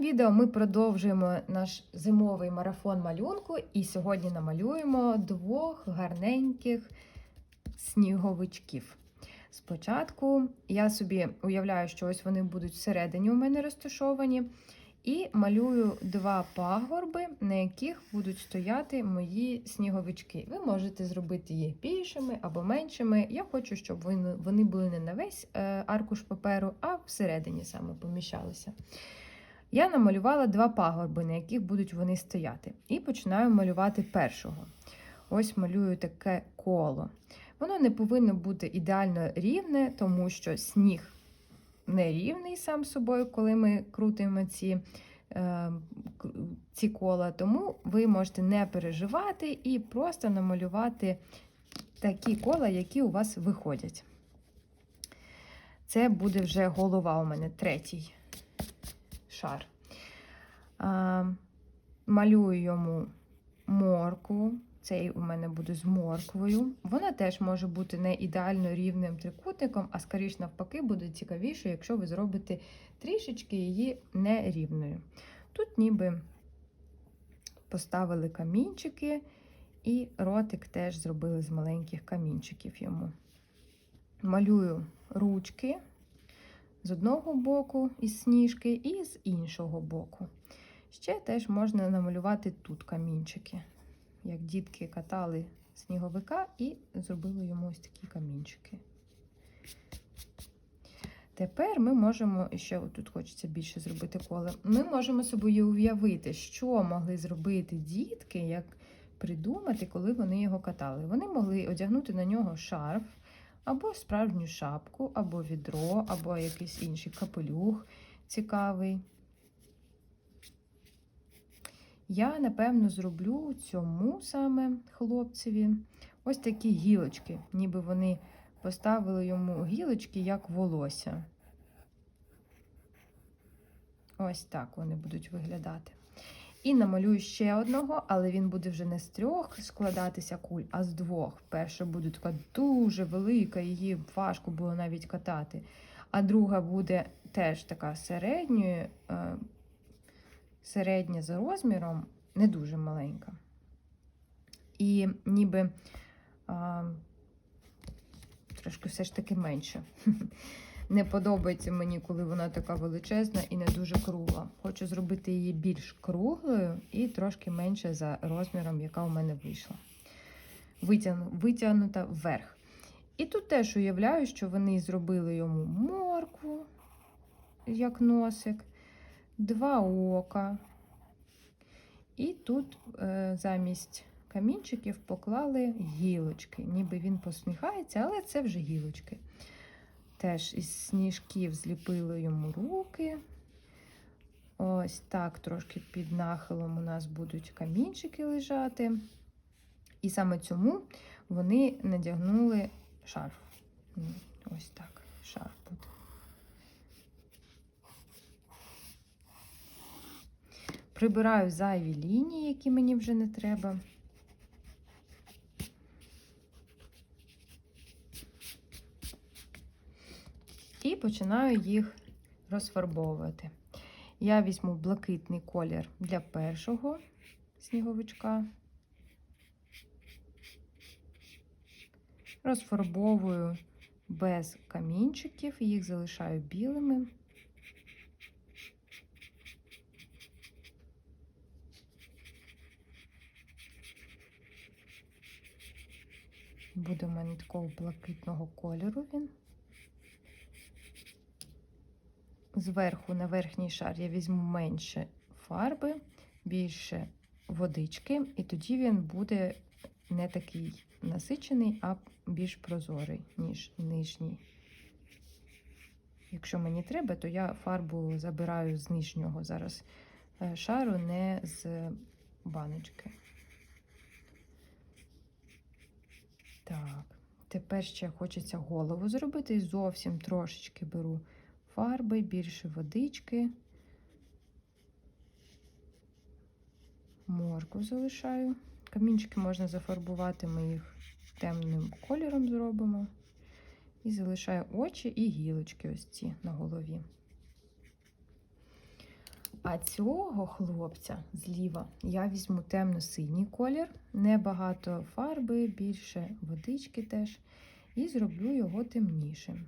Відео ми продовжуємо наш зимовий марафон малюнку, і сьогодні намалюємо двох гарненьких сніговичків. Спочатку я собі уявляю, що ось вони будуть всередині у мене розташовані, і малюю два пагорби, на яких будуть стояти мої сніговички. Ви можете зробити їх більшими або меншими. Я хочу, щоб вони були не на весь е, аркуш паперу, а всередині саме поміщалися. Я намалювала два пагорби, на яких будуть вони стояти. І починаю малювати першого. Ось малюю таке коло. Воно не повинно бути ідеально рівне, тому що сніг не рівний сам собою, коли ми крутимо ці, е, ці кола. Тому ви можете не переживати і просто намалювати такі кола, які у вас виходять. Це буде вже голова у мене третій шар. Малюю йому морку. Цей у мене буде з морквою. Вона теж може бути не ідеально рівним трикутником, а скоріш навпаки, буде цікавіше, якщо ви зробите трішечки її нерівною. Тут ніби поставили камінчики, і ротик теж зробили з маленьких камінчиків йому. Малюю ручки з одного боку із сніжки і з іншого боку. Ще теж можна намалювати тут камінчики, як дітки катали сніговика і зробили йому ось такі камінчики. Тепер ми можемо, ще тут хочеться більше зробити коле, ми можемо собою уявити, що могли зробити дітки, як придумати, коли вони його катали. Вони могли одягнути на нього шарф, або справжню шапку, або відро, або якийсь інший капелюх цікавий. Я, напевно, зроблю цьому саме хлопцеві ось такі гілочки, ніби вони поставили йому гілочки, як волосся. Ось так вони будуть виглядати. І намалюю ще одного, але він буде вже не з трьох складатися куль, а з двох. Перша буде така дуже велика, її важко було навіть катати. А друга буде теж така середньою, е, середня за розміром, не дуже маленька. І ніби а, трошки все ж таки менше. Не подобається мені, коли вона така величезна і не дуже кругла. Хочу зробити її більш круглою і трошки менше за розміром, яка у мене вийшла. Витягну, витягнута вверх. І тут теж уявляю, що вони зробили йому моркву, як носик, два ока. І тут е, замість камінчиків поклали гілочки. Ніби він посміхається, але це вже гілочки. Теж із сніжків зліпили йому руки. Ось так трошки під нахилом у нас будуть камінчики лежати. І саме цьому вони надягнули шарф. Ось так, шарф буде. Прибираю зайві лінії, які мені вже не треба. І починаю їх розфарбовувати. Я візьму блакитний колір для першого сніговичка. Розфарбовую без камінчиків, їх залишаю білими. Буде у мене такого блакитного кольору він. Зверху на верхній шар я візьму менше фарби, більше водички, і тоді він буде не такий насичений, а більш прозорий, ніж нижній. Якщо мені треба, то я фарбу забираю з нижнього зараз е, шару, не з баночки. Так, тепер ще хочеться голову зробити і зовсім трошечки беру фарби, більше водички. Морку залишаю. Камінчики можна зафарбувати, ми їх темним кольором зробимо. І залишаю очі і гілочки ось ці на голові. А цього хлопця зліва я візьму темно-синій колір, небагато фарби, більше водички теж, і зроблю його темнішим.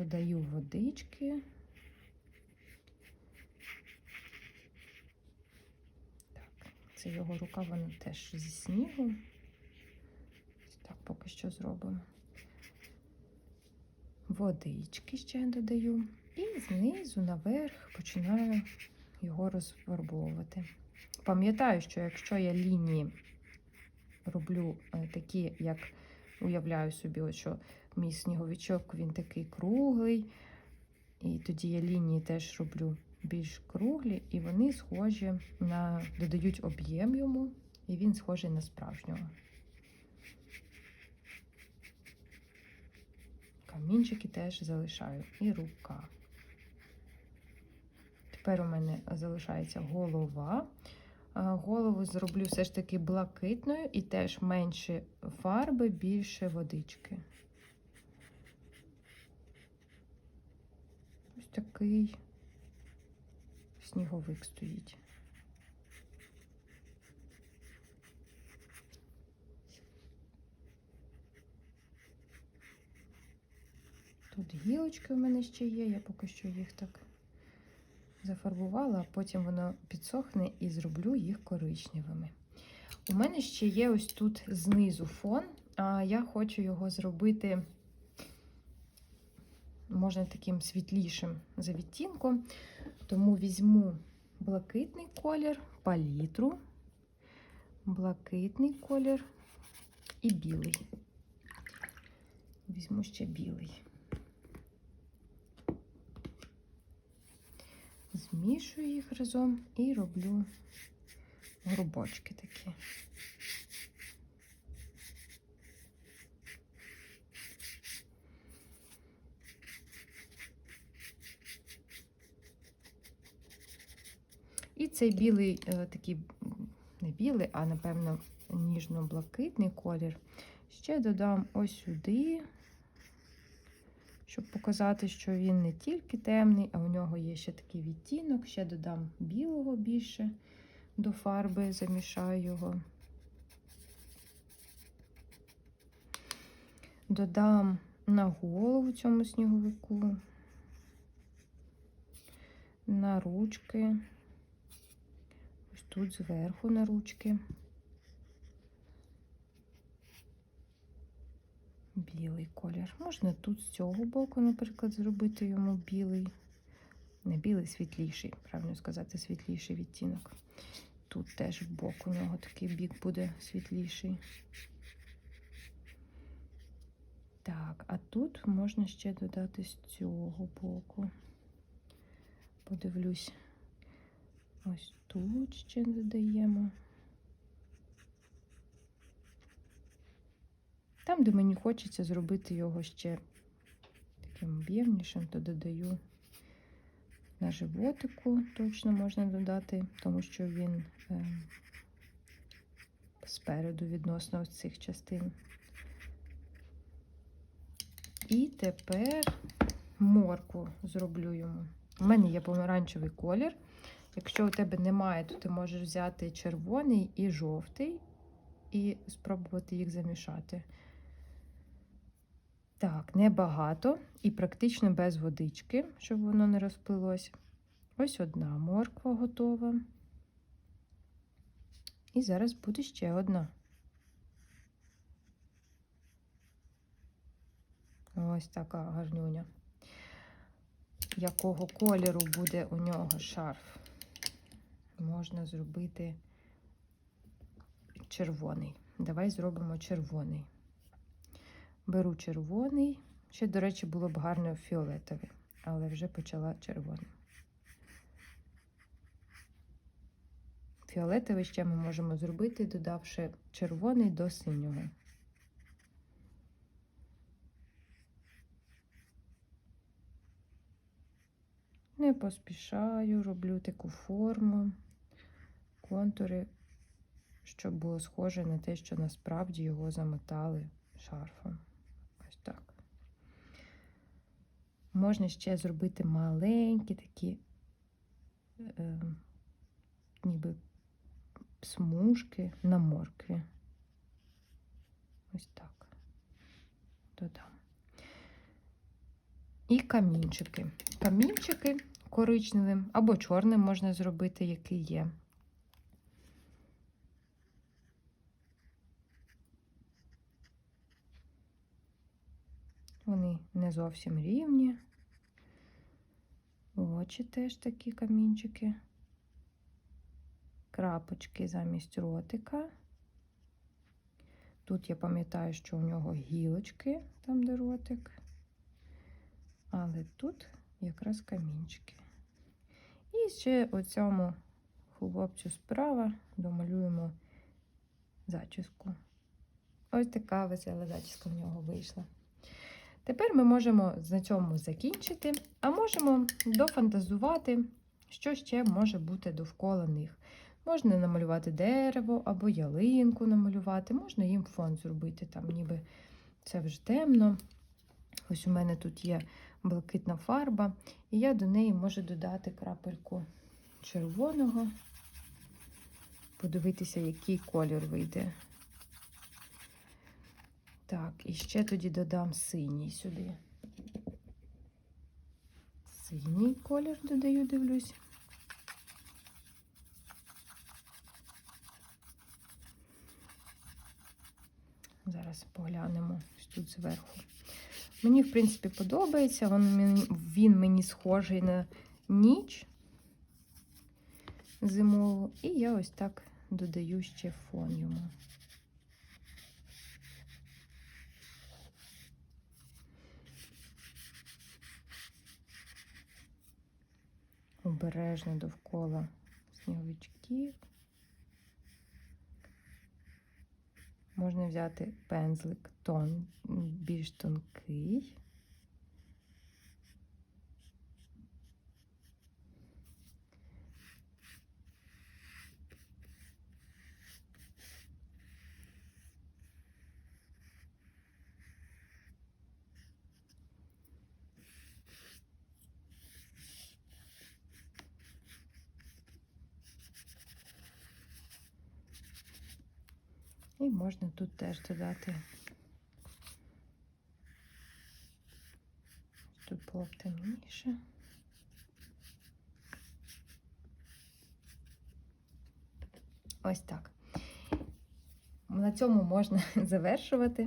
Додаю водички. Так, це його рука, вона теж зі снігу. Так, поки що зробимо. Водички ще додаю. І знизу наверх починаю його розфарбовувати. Пам'ятаю, що якщо я лінії роблю е, такі, як уявляю собі, що мій сніговичок він такий круглий, і тоді я лінії теж роблю більш круглі, і вони схожі на додають об'єм йому, і він схожий на справжнього. Камінчики теж залишаю і рука. Тепер у мене залишається голова. А, Голову зроблю все ж таки блакитною і теж менше фарби, більше водички. Ось такий сніговик стоїть. Тут гілочки у мене ще є, я поки що їх так зафарбувала, а потім воно підсохне і зроблю їх коричневими. У мене ще є ось тут знизу фон, а я хочу його зробити, можна таким світлішим за відтінком. Тому візьму блакитний колір, палітру, блакитний колір і білий. Візьму ще білий. Змішую їх разом і роблю грубочки такі. І цей білий, е, такий, не білий, а напевно ніжно-блакитний колір. Ще додам ось сюди, щоб показати, що він не тільки темний, а у нього є ще такий відтінок. Ще додам білого більше до фарби, замішаю його. Додам на голову цьому сніговику, на ручки, ось тут зверху на ручки. Білий колір. Можна тут з цього боку, наприклад, зробити йому білий. Не білий, світліший, правильно сказати, світліший відтінок. Тут теж бок у нього такий бік буде світліший. Так, а тут можна ще додати з цього боку. Подивлюсь, ось тут ще додаємо. Там, де мені хочеться зробити його ще таким об'ємнішим, то додаю на животику, точно можна додати, тому що він е, спереду відносно цих частин. І тепер морку зроблю йому. У мене є помаранчевий колір. Якщо у тебе немає, то ти можеш взяти червоний і жовтий і спробувати їх замішати. Так, небагато і практично без водички, щоб воно не розплилось. Ось одна морква готова. І зараз буде ще одна. Ось така гарнюня. Якого кольору буде у нього шарф? Можна зробити червоний. Давай зробимо червоний. Беру червоний. Ще, до речі, було б гарно фіолетовий, але вже почала червоним. Фіолетовий ще ми можемо зробити, додавши червоний до синього. Не поспішаю, роблю таку форму, контури, щоб було схоже на те, що насправді його замотали шарфом. Ось так. Можна ще зробити маленькі такі, е, ніби смужки на моркві. Ось так. Додам. І камінчики. Камінчики коричневим або чорним можна зробити, який є. Вони не зовсім рівні. Очі теж такі камінчики. Крапочки замість ротика. Тут я пам'ятаю, що у нього гілочки, там де ротик. Але тут якраз камінчики. І ще у цьому хлопцю справа домалюємо зачіску. Ось така весела зачіска в нього вийшла. Тепер ми можемо на цьому закінчити, а можемо дофантазувати, що ще може бути довкола них. Можна намалювати дерево або ялинку намалювати, можна їм фон зробити, там ніби це вже темно. Ось у мене тут є блакитна фарба, і я до неї можу додати крапельку червоного, подивитися, який колір вийде. Так, і ще тоді додам синій сюди. Синій колір додаю, дивлюсь. Зараз поглянемо ось тут зверху. Мені, в принципі, подобається. Він він мені схожий на ніч зимову. І я ось так додаю ще фон йому. Обережно довкола сніговичків. Можна взяти пензлик тон більш тонкий. І можна тут теж додати. Тут було б темніше. Ось так. На цьому можна завершувати.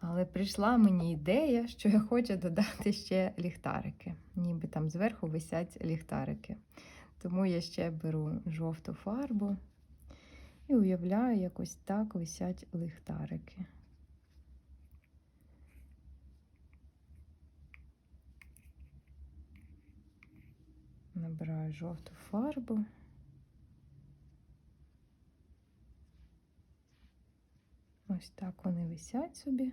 Але прийшла мені ідея, що я хочу додати ще ліхтарики. Ніби там зверху висять ліхтарики. Тому я ще беру жовту фарбу. І уявляю, як ось так висять ліхтарики. Набираю жовту фарбу. Ось так вони висять собі.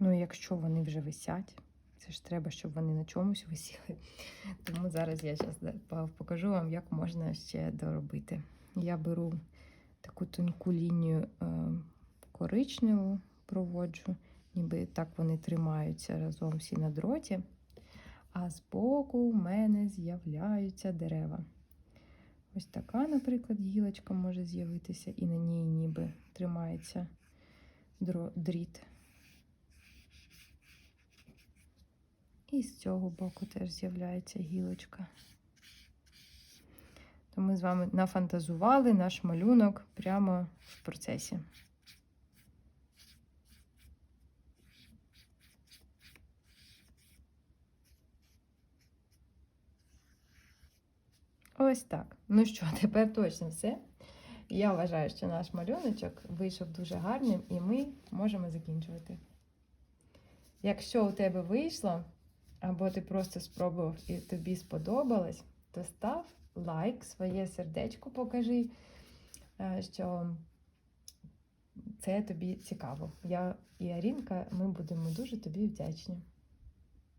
Ну, якщо вони вже висять, це ж треба, щоб вони на чомусь висіли. Тому зараз я зараз покажу вам, як можна ще доробити. Я беру таку тонку лінію е, коричневу, проводжу, ніби так вони тримаються разом всі на дроті. А збоку в мене з'являються дерева. Ось така, наприклад, гілочка може з'явитися, і на ній ніби тримається дріт. І з цього боку теж з'являється гілочка. То ми з вами нафантазували наш малюнок прямо в процесі. Ось так. Ну що, тепер точно все. Я вважаю, що наш малюночок вийшов дуже гарним, і ми можемо закінчувати. Якщо у тебе вийшло, або ти просто спробував і тобі сподобалось, то став лайк, своє сердечко покажи, е, що це тобі цікаво. Я і Арінка, ми будемо дуже тобі вдячні.